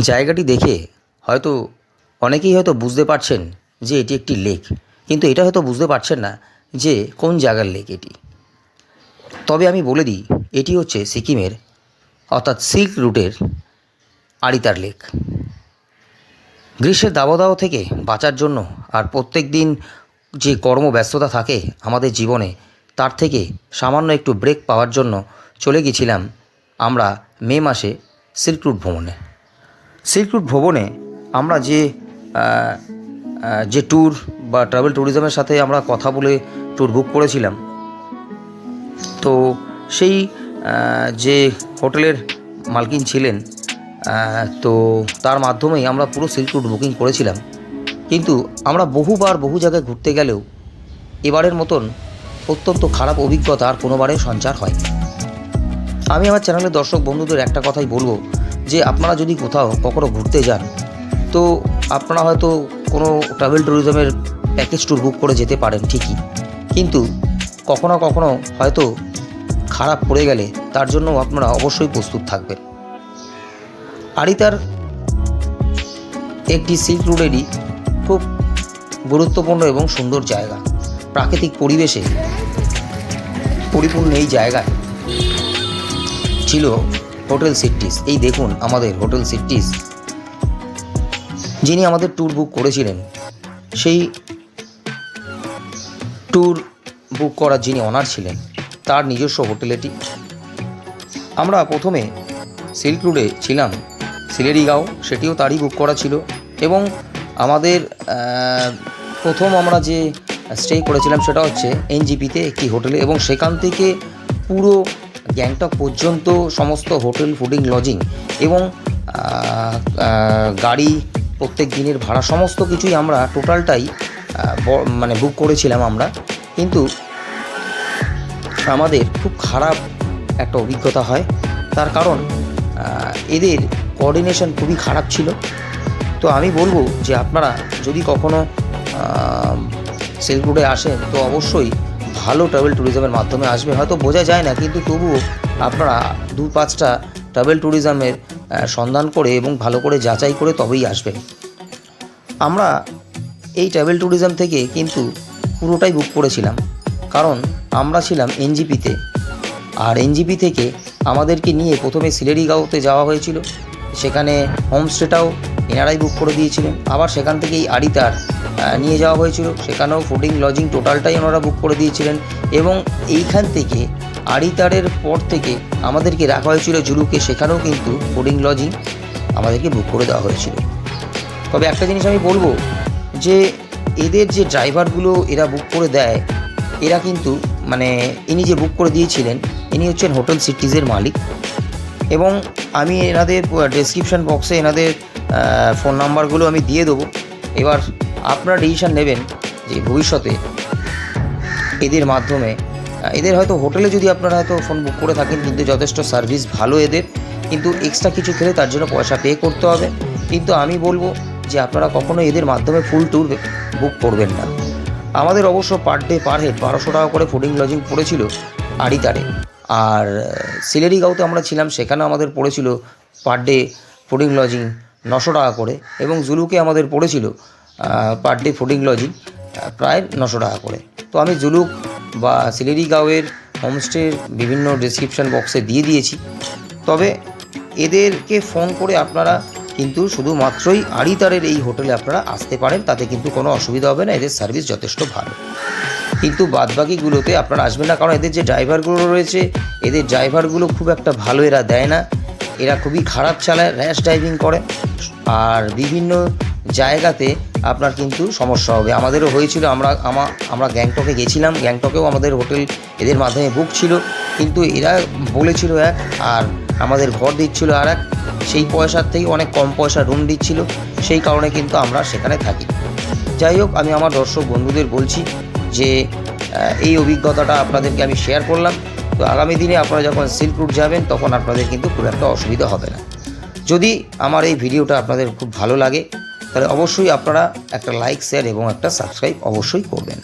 জায়গাটি দেখে হয়তো অনেকেই হয়তো বুঝতে পারছেন যে এটি একটি লেক। কিন্তু এটা হয়তো বুঝতে পারছেন না যে কোন জায়গার লেক এটি। তবে আমি বলে দিই, এটি হচ্ছে সিকিমের, অর্থাৎ সিল্ক রুটের আড়িতার লেক। গ্রীষ্মের দাবদাহ থেকে বাঁচার জন্য আর প্রত্যেক দিন যে কর্মব্যস্ততা থাকে আমাদের জীবনে, তার থেকে সামান্য একটু ব্রেক পাওয়ার জন্য চলে গেছিলাম আমরা মে মাসে সিল্ক রুট ভ্রমণে। সিল্ক রুট ভ্রমণে আমরা যে যে ট্যুর বা ট্রাভেল ট্যুরিজমের সাথে আমরা কথা বলে ট্যুর বুক করেছিলাম। তো সেই যে হোটেলের মালকিন ছিলেন তো তার মাধ্যমেই আমরা পুরো সিল্ক রুট বুকিং করেছিলাম। কিন্তু আমরা বহুবার বহু জায়গায় ঘুরতে গেলেও এবারের মতন অত্যন্ত খারাপ অভিজ্ঞতা আর কোনোবারে সঞ্চার হয়নি। আমি আমার চ্যানেলের দর্শক বন্ধুদের একটা কথাই বলব যে আপনারা যদি কোথাও কখনো ঘুরতে যান, তো আপনারা হয়তো কোনো ট্রাভেল ট্যুরিজমের প্যাকেজ ট্যুর বুক করে যেতে পারেন ঠিকই। কিন্তু কখনো কখনো হয়তো খারাপ পড়ে গেলে তার জন্য আপনারা অবশ্যই প্রস্তুত থাকবেন। আরিতার একটি সিল্ক রোডেরই খুব গুরুত্বপূর্ণ এবং সুন্দর জায়গা। প্রাকৃতিক পরিবেশে পরিপূর্ণ এই জায়গায় ছিল হোটেল সিটিস এই দেখুন আমাদের হোটেল সিটিস যিনি আমাদের ট্যুর বুক করেছিলেন, সেই ট্যুর বুক করার যিনি অনার ছিলেন, তার নিজস্ব হোটেল এটি আমরা প্রথমে সিল্ক রোডে ছিলাম, সিলেরিগাঁও, সেটিও তারই বুক করা ছিল এবং আমাদের প্রথম আমরা যে স্টে করেছিলাম সেটা হচ্ছে এনজিপিতে একটি হোটেলে এবং সেখান থেকে পুরো গ্যাংটক পর্যন্ত সমস্ত হোটেল ফুডিং, লজিং এবং গাড়ি প্রত্যেক দিনের ভাড়া সমস্ত কিছুই আমরা টোটালটাই মানে বুক করেছিলাম আমরা। কিন্তু আমাদের খুব খারাপ একটা অভিজ্ঞতা হয়। তার কারণ এদের কোঅর্ডিনেশন খুবই খারাপ ছিল। তো আমি বলব যে আপনারা যদি কখনো সিল্ক রুটে আসেন, তো অবশ্যই ভালো ট্রাভেল ট্যুরিজমের মাধ্যমে আসবে। হয়তো বোঝা যায় না, কিন্তু তবুও আপনারা দু পাঁচটা ট্রাভেল ট্যুরিজমের সন্ধান করে এবং ভালো করে যাচাই করে তবেই আসবেন। আমরা এই ট্রাভেল ট্যুরিজম থেকে কিন্তু পুরোটাই বুক করেছিলাম। কারণ আমরা ছিলাম এনজিপিতে আর এনজিপি থেকে আমাদেরকে নিয়ে প্রথমে সিলেরিগাঁওতে যাওয়া হয়েছিল। সেখানে হোমস্টেটাও এনারাই বুক করে দিয়েছিলেন। আবার সেখান থেকেই আড়িতার আহ, নিয়ে যাওয়া হয়েছিল। সেখানেও ফুডিং লজিং টোটালটাই ওনারা বুক করে দিয়েছিলেন। এবং এইখান থেকে আড়িতারের পর থেকে আমাদেরকে রাখা হয়েছিল জুলুকে। সেখানেও কিন্তু ফুডিং লজিং আমাদেরকে বুক করে দেওয়া হয়েছিল। তবে একটা জিনিস আমি বলব যে এদের যে ড্রাইভারগুলো এরা বুক করে দেয় এরা কিন্তু মানে ইনি যে বুক করে দিয়েছিলেন ইনি হচ্ছেন হোটেল সিটিজের মালিক। এবং আমি এনাদের ডেসক্রিপশন বক্সে এনাদের ফোন নাম্বারগুলো আমি দিয়ে দেবো। এবার আপনারা ডিসিশন নেবেন যে ভবিষ্যতে এদের মাধ্যমে এদের হয়তো হোটেলে যদি আপনারা হয়তো ফোন বুক করে থাকেন, কিন্তু যথেষ্ট সার্ভিস ভালো এদের, কিন্তু এক্সট্রা কিছু খেলে তার জন্য পয়সা পে করতে হবে। কিন্তু আমি বলব যে আপনারা কখনো এদের মাধ্যমে ফুল ট্যুর বুক করবেন না। আমাদের অবশ্য পার ডে পার হেড বারোশো টাকা করে ফুডিং লজিং পড়েছিল আড়িতারে। আর সিলেরিগাঁওতে আমরা ছিলাম সেখানে আমাদের পড়েছিল পার ডে ফুডিং লজিং নশো টাকা করে এবং জুলুকে আমাদের পড়েছিল পার ডে ফুডিং লজিং প্রায় নশো টাকা করে। তো আমি জুলুক বা সিলেরিগাঁওয়ের হোমস্টের বিভিন্ন ডিসক্রিপশন বক্সে দিয়ে দিয়েছি। তবে এদেরকে ফোন করে আপনারা কিন্তু শুধুমাত্রই আড়িতারের এই হোটেলে আপনারা আসতে পারেন, তাতে কিন্তু কোনো অসুবিধা হবে না, এদের সার্ভিস যথেষ্ট ভালো। কিন্তু বাদবাকিগুলোতে আপনারা আসবেন না, কারণ এদের যে ড্রাইভারগুলো রয়েছে, এদের ড্রাইভারগুলো খুব একটা ভালো এরা দেয় না। এরা খুবই খারাপ চালায়, র্যাশ ড্রাইভিং করে। আর বিভিন্ন জায়গাতে আপনার কিন্তু সমস্যা হবে। আমাদেরও হয়েছিল, আমরা, আমা, আমরা গ্যাংটকে গেছিলাম। গ্যাংটকেও আমাদের হোটেল এদের মাধ্যমে বুক ছিল। কিন্তু এরা বলেছিল এক, আর আমাদের ঘর দিচ্ছিল আর এক। সেই পয়সার থেকে অনেক কম পয়সা রুম দিচ্ছিল। সেই কারণে কিন্তু আমরা সেখানে থাকি। যাই হোক, আমি আমার দর্শক বন্ধুদের বলছি যে এই অভিজ্ঞতাটা আপনাদেরকে আমি শেয়ার করলাম। তো আগামী দিনে আপনারা যখন সিল্ক রুট যাবেন, তখন আপনাদের কিন্তু খুব একটা অসুবিধা হবে না। যদি আমার এই ভিডিওটা আপনাদের খুব ভালো লাগে, তাহলে অবশ্যই আপনারা একটা লাইক শেয়ার এবং একটা সাবস্ক্রাইব অবশ্যই করবেন।